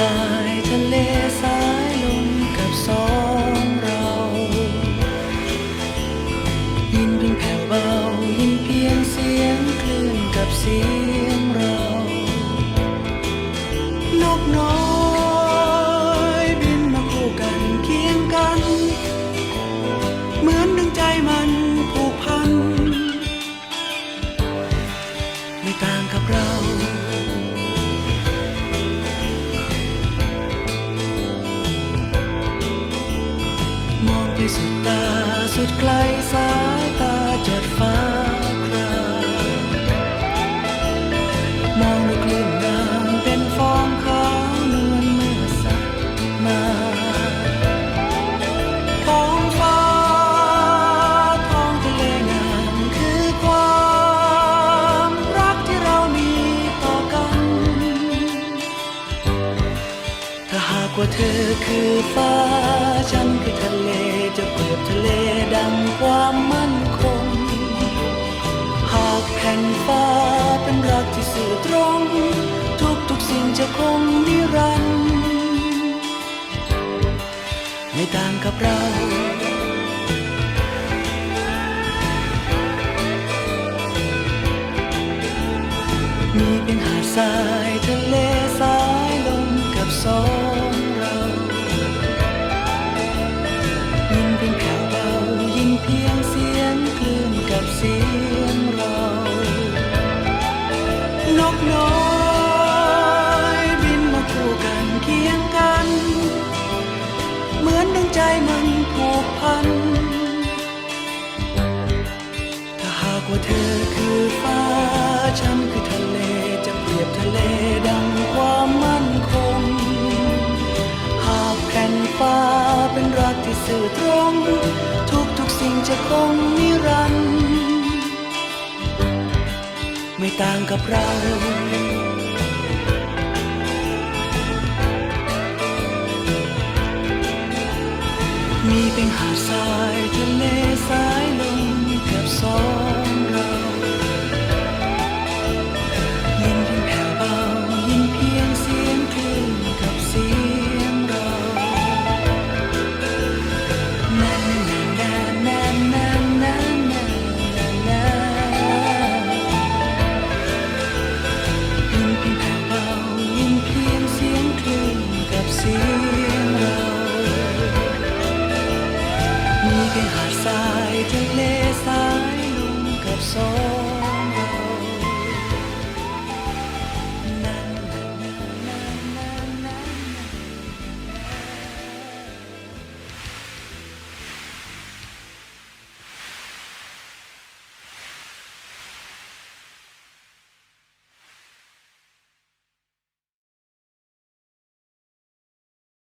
ทรายทะเลสายลมกับสองเรายินเป็นแผ่วเบายินเพียงเสียงคลื่นกับเสียง สุดตาสุดไกลสายตาจัดฟ้าครามองดูคลื่นน้ำเป็นฟองขาวนวลเมื่อสัดมาท้องฟ้าท้องทะเลงามคือความรักที่เรามีต่อกัน ถ้าหากว่าเธอคือฟ้าฉันคือทะเล ฟ้าเป็นรักที่สื่อตรง ทุกทุกสิ่งจะคงนิรันดร์ไม่ต่างกับเรามีเพียงหาดทรายทะเลสายลมกับสองเรายินเพียงแผ่วเบายินเพียงเสียงคลื่นกับเสียงเรา นกน้อยบินมาคู่กันเคียงกัน เหมือนดังใจมันผูกพัน ถ้าหากว่าเธอคือฟ้า ฉันคือทะเลจะเปรียบทะเลดังความมั่นคง หากแผ่นฟ้าเป็นรักที่สื่อตรง ทุกทุกๆสิ่งจะคงนิรันดร์ ไม่ต่างกับเรา มีเป็นหาดทรายทะเลสายลมกับสองเรายิ สายทะเลสายลมกับโซ